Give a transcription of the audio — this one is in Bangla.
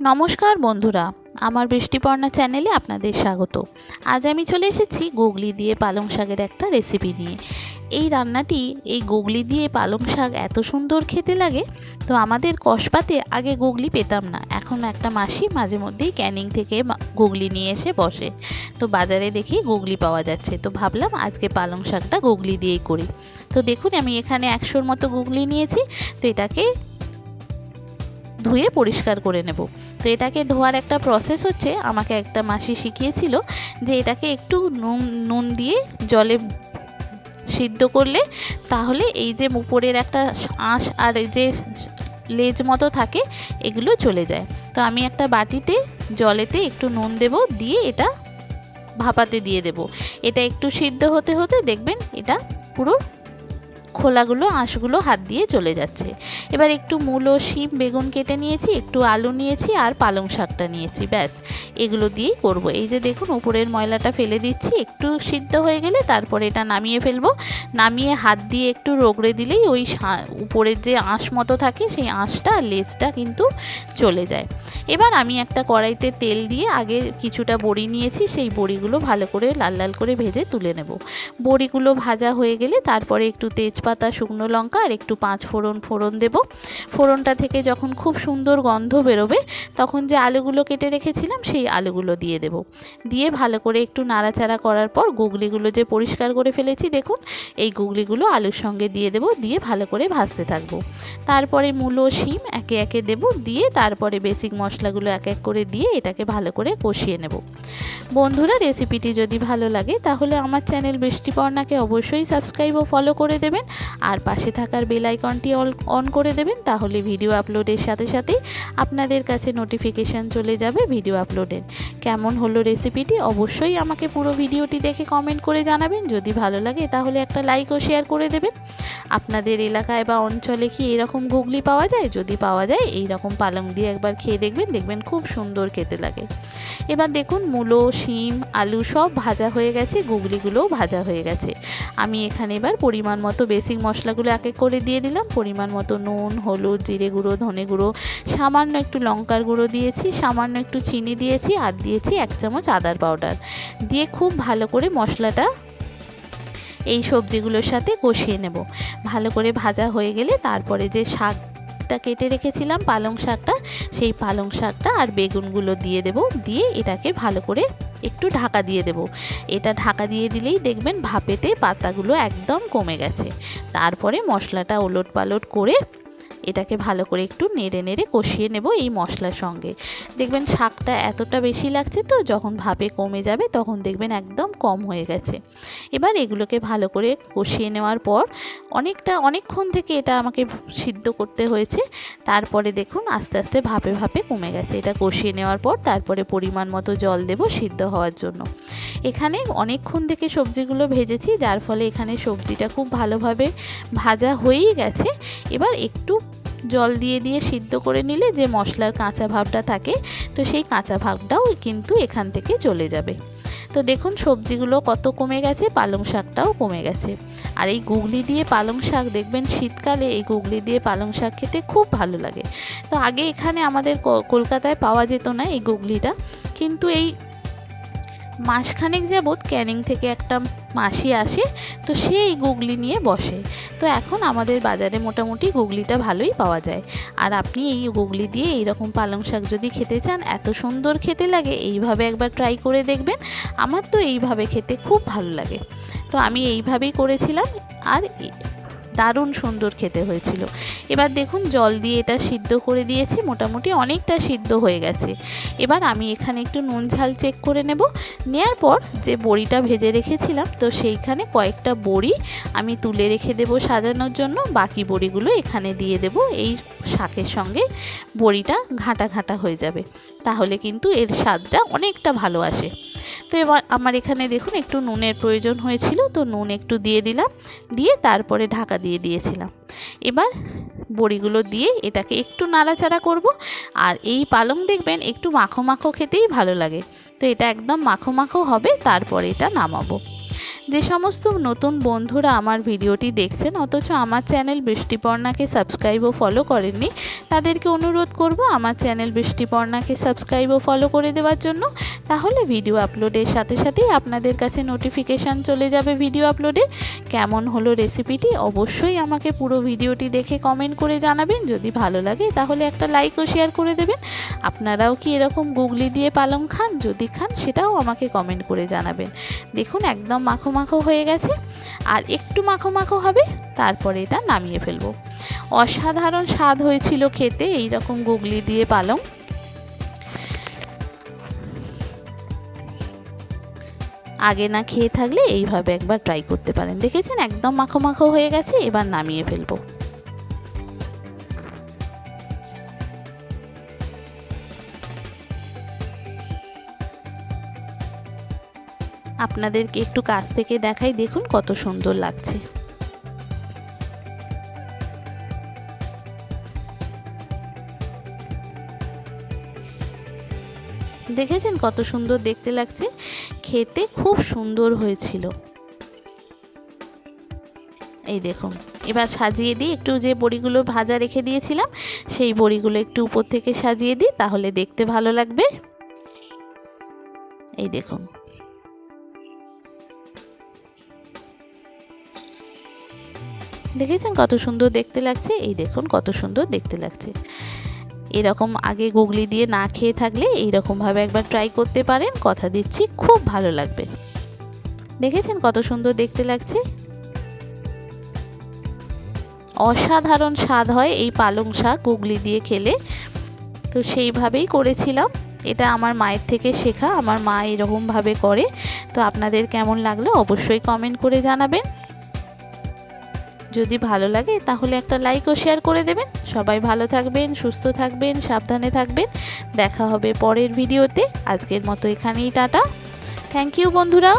নমস্কার বন্ধুরা, আমার বৃষ্টিপর্ণা চ্যানেলে আপনাদের স্বাগত। আজ আমি চলে এসেছি গুগলি দিয়ে পালং শাকের একটা রেসিপি নিয়ে। এই রান্নাটি, এই গুগলি দিয়ে পালং শাক এত সুন্দর খেতে লাগে, তো আমাদের কসবাতে আগে গুগলি পেতাম না। এখন একটা মাসি মাঝে মধ্যেই ক্যানিং থেকে গুগলি নিয়ে এসে বসে। তো বাজারে দেখি গুগলি পাওয়া যাচ্ছে, তো ভাবলাম আজকে পালং শাকটা গুগলি দিয়েই করি। তো দেখুন, আমি এখানে একশোর মতো গুগলি নিয়েছি, তো এটাকে ধুয়ে পরিষ্কার করে নেব। তো এটাকে ধোয়ার একটা প্রসেস হচ্ছে। আমাকে একটা মাসি শিখিয়েছিল যে এটাকে একটু নুন নুন দিয়ে জলে সিদ্ধ করলে তাহলে এই যে উপরের একটা আঁশ আর এই যে লেজ মতো থাকে, এগুলো চলে যায়। তো আমি একটা বাটিতে, জলেতে একটু নুন দেব, দিয়ে এটা ভাপাতে দিয়ে দেব। এটা একটু সিদ্ধ হতে হতে দেখবেন এটা পুরো খোলাগুলো, আঁশগুলো হাত দিয়ে চলে যাচ্ছে। এবার একটু মূলো, শিম, বেগুন কেটে নিয়েছি, একটু আলু নিয়েছি আর পালং শাকটা নিয়েছি, ব্যাস। এগুলো দিয়েই করব। এই যে দেখুন, উপরের ময়লাটা ফেলে দিচ্ছি। একটু সিদ্ধ হয়ে গেলে তারপরে এটা নামিয়ে ফেলব। নামিয়ে হাত দিয়ে একটু রগড়ে দিলেই ওই উপরের যে আঁশ মতো থাকে, সেই আঁশটা আর লেজটা কিন্তু চলে যায়। এবার আমি একটা কড়াইতে তেল দিয়ে আগে কিছুটা বড়ি নিয়েছি, সেই বড়িগুলো ভালো করে লাল লাল করে ভেজে তুলে নেব। বড়িগুলো ভাজা হয়ে গেলে তারপরে একটু তেজপাতা, শুকনো লঙ্কা আর একটু পাঁচ ফোড়ন ফোড়ন দেব। ফোড়নটা থেকে যখন খুব সুন্দর গন্ধ বেরোবে, তখন যে আলুগুলো কেটে রেখেছিলাম, সেই আলুগুলো দিয়ে দেব। দিয়ে ভালো করে একটু নাড়াচাড়া করার পর গুগলিগুলো যে পরিষ্কার করে ফেলেছি, দেখুন, এই গুগলিগুলো আলুর সঙ্গে দিয়ে দেব, দিয়ে ভালো করে ভাজতে থাকব। তারপরে মূলো, শিম একে একে দেব, দিয়ে তারপরে বেসিক মশলাগুলো এক এক করে দিয়ে এটাকে ভালো করে কষিয়ে নেব। বন্ধুরা রেসিপিটি যদি ভালো লাগে, তাহলে আমার চ্যানেল বৃষ্টিপর্ণাকে অবশ্যই সাবস্ক্রাইব ও ফলো করে দেবেন। আর পাশে থাকার বেল আইকনটি অন করে দেবেন, তাহলে ভিডিও আপলোডের সাথে সাথেই আপনাদের কাছে নোটিফিকেশান চলে যাবে ভিডিও আপলোডের। কেমন হলো রেসিপিটি অবশ্যই আমাকে পুরো ভিডিওটি দেখে কমেন্ট করে জানাবেন। যদি ভালো লাগে, তাহলে একটা লাইক ও শেয়ার করে দেবেন। আপনাদের এলাকায় বা অঞ্চলে কি এরকম গুগলি পাওয়া যায়? যদি পাওয়া যায় এই রকম পালং দিয়ে একবার খেয়ে দেখবেন দেখবেন খুব সুন্দর খেতে লাগে। এবার দেখুন মূলো, শিম, আলু সব ভাজা হয়ে গেছে, গুগলিগুলোও ভাজা হয়ে গেছে। আমি এখানে এবার পরিমাণ মতো বেসিক মশলাগুলো এক এক করে দিয়ে দিলাম। পরিমাণ মতো নুন, হলুদ, জিরে গুঁড়ো, ধনে গুঁড়ো, সামান্য একটু লঙ্কার গুঁড়ো দিয়েছি, সামান্য একটু চিনি দিয়েছি আর দিয়েছি এক চামচ আদার পাউডার। দিয়ে খুব ভালো করে মশলাটা এই সবজিগুলোর সাথে কষিয়ে নেব। ভালো করে ভাজা হয়ে গেলে তারপরে যে শাকটা কেটে রেখেছিলাম পালং শাকটা সেই পালং শাকটা আর বেগুনগুলো দিয়ে দেব, দিয়ে এটাকে ভালো করে একটু ঢাকা দিয়ে দেব। এটা ঢাকা দিয়ে দিলেই দেখবেন ভাপেতে পাতাগুলো একদম কমে গেছে। তারপরে মশলাটা ওলট পালট করে এটাকে ভালো করে একটু নেড়ে নেড়ে কষিয়ে নেব এই মশলার সঙ্গে। দেখবেন শাকটা এতটা বেশি লাগছে তো, যখন ভাপে কমে যাবে তখন দেখবেন একদম কম হয়ে গেছে। এবার এগুলোকে ভালো করে কষিয়ে নেওয়ার পর অনেকটা, অনেকক্ষণ থেকে এটা আমাকে সিদ্ধ করতে হয়েছে। তারপরে দেখুন আস্তে আস্তে ভাপে ভাপে কমে গেছে। এটা কষিয়ে নেওয়ার পর তারপরে পরিমাণ মতো জল দেব সিদ্ধ হওয়ার জন্য। এখানে অনেকক্ষণ থেকে সবজিগুলো ভেজেছি, যার ফলে এখানে সবজিটা খুব ভালোভাবে ভাজা হয়েই গেছে। এবার একটু জল দিয়ে দিয়ে সিদ্ধ করে নিলে যে মশলার কাঁচা ভাবটা থাকে, তো সেই কাঁচা ভাবটাও কিন্তু এখান থেকে চলে যাবে। তো দেখুন সবজিগুলো কত কমে গেছে, পালং শাকটাও কমে গেছে। আর এই গুগলি দিয়ে পালং শাক দেখবেন শীতকালে এই গুগলি দিয়ে পালং শাক খেতে খুব ভালো লাগে। তো আগে এখানে আমাদের কলকাতায় পাওয়া যেত না এই গুগলিটা, কিন্তু এই মাসখানেক যাবৎ ক্যানিং থেকে একটা মাসি আসে, তো সে এই গুগলি নিয়ে বসে। তো এখন আমাদের বাজারে মোটামুটি গুগলিটা ভালোই পাওয়া যায়। আর আপনি এই গুগলি দিয়ে এইরকম পালং শাক যদি খেতে চান, এত সুন্দর খেতে লাগে, এইভাবে একবার ট্রাই করে দেখবেন। আমার তো এইভাবে খেতে খুব ভালো লাগে। তো আমি এইভাবেই করেছিলাম। আর দারুণ সুন্দর খেতে হয়েছিল। এবার দেখুন, জল দিয়ে এটা সিদ্ধ করে দিয়েছি, মোটামুটি অনেকটা সিদ্ধ হয়ে গেছে। এবার আমি এখানে একটু নুন ঝাল চেক করে নেব। নেয়ার পর যে বড়িটা ভেজে রেখেছিলাম, তো সেইখানে কয়েকটা বড়ি আমি তুলে রেখে দেব সাজানোর জন্য। বাকি বড়িগুলো এখানে দিয়ে দেব, এই শাকের সঙ্গে বড়িটা ঘাঁটা ঘাঁটা হয়ে যাবে। তাহলে কিন্তু এর স্বাদটা অনেকটা ভালো আসে। তো এবার আমার এখানে দেখুন একটু নুনের প্রয়োজন হয়েছিল, তো নুন একটু দিয়ে দিলাম, দিয়ে তারপরে ঢাকা দিয়ে দিয়েছিলাম। এবার বড়িগুলো দিয়ে এটাকে একটু নাড়াচাড়া করব, আর এই পালং দেখবেন একটু মাখো মাখো খেতেই ভালো লাগে। তো এটা একদম মাখো মাখো হবে, তারপরে এটা নামাবো। যে সমস্ত নতুন বন্ধুরা আমার ভিডিওটি দেখছেন, অথচ আমার চ্যানেল বৃষ্টিপর্ণাকে সাবস্ক্রাইব ও ফলো করেননি, তাদেরকে অনুরোধ করব আমার চ্যানেল বৃষ্টিপর্ণাকে সাবস্ক্রাইব ও ফলো করে দেওয়ার জন্য। তাহলে ভিডিও আপলোডের সাথে সাথেই আপনাদের কাছে নোটিফিকেশান চলে যাবে ভিডিও আপলোডে কেমন হলো রেসিপিটি অবশ্যই আমাকে পুরো ভিডিওটি দেখে কমেন্ট করে জানাবেন। যদি ভালো লাগে তাহলে একটা লাইক ও শেয়ার করে দেবেন। আপনারাও কি এরকম গুগলি দিয়ে পালং খান, যদি খান সেটাও আমাকে কমেন্ট করে জানাবেন। দেখুন, একদম মাখো মাখো হয়ে গেছে। আর একটু মাখো মাখো হবে, তারপরে এটা নামিয়ে ফেলব। অসাধারণ স্বাদ হয়েছিল খেতে এই রকম গুগলি দিয়ে পালং। আগে না খেয়ে থাকলে এইভাবে একবার ট্রাই করতে পারেন। দেখেছেন? একদম মাখো মাখো হয়ে গেছে, এবার নামিয়ে ফেলব। আপনাদেরকে একটু কাছ থেকে দেখাই, দেখুন কত সুন্দর লাগছে। দেখেছেন কত সুন্দর দেখতে লাগছে? খেতে খুব সুন্দর হয়েছিল। এই দেখুন, এবার সাজিয়ে দিই, একটু যে বড়িগুলো ভাজা রেখে দিয়েছিলাম, সেই বড়িগুলো একটু উপর থেকে সাজিয়ে দিই, তাহলে দেখতে ভালো লাগবে। এই দেখুন। দেখেছেন কত সুন্দর দেখতে লাগছে? এই দেখুন, কত সুন্দর দেখতে লাগছে। এরকম আগে গুগলি দিয়ে না খেয়ে থাকলে এইরকমভাবে একবার ট্রাই করতে পারেন। কথা দিচ্ছি, খুব ভালো লাগবে। দেখেছেন কত সুন্দর দেখতে লাগছে? অসাধারণ স্বাদ হয় এই পালং শাক গুগলি দিয়ে খেলে। তো সেইভাবেই করেছিলাম। এটা আমার মায়ের থেকে শেখা, আমার মা এরকমভাবে করে। তো আপনাদের কেমন লাগল অবশ্যই কমেন্ট করে জানাবেন। যদি ভালো লাগে, তাহলে একটা লাইক ও শেয়ার করে দেবেন। সবাই ভালো থাকবেন, সুস্থ থাকবেন, সাবধানে থাকবেন। দেখা হবে পরের ভিডিওতে আজকের মতো এখানেই, টাটা। থ্যাংক ইউ বন্ধুরা।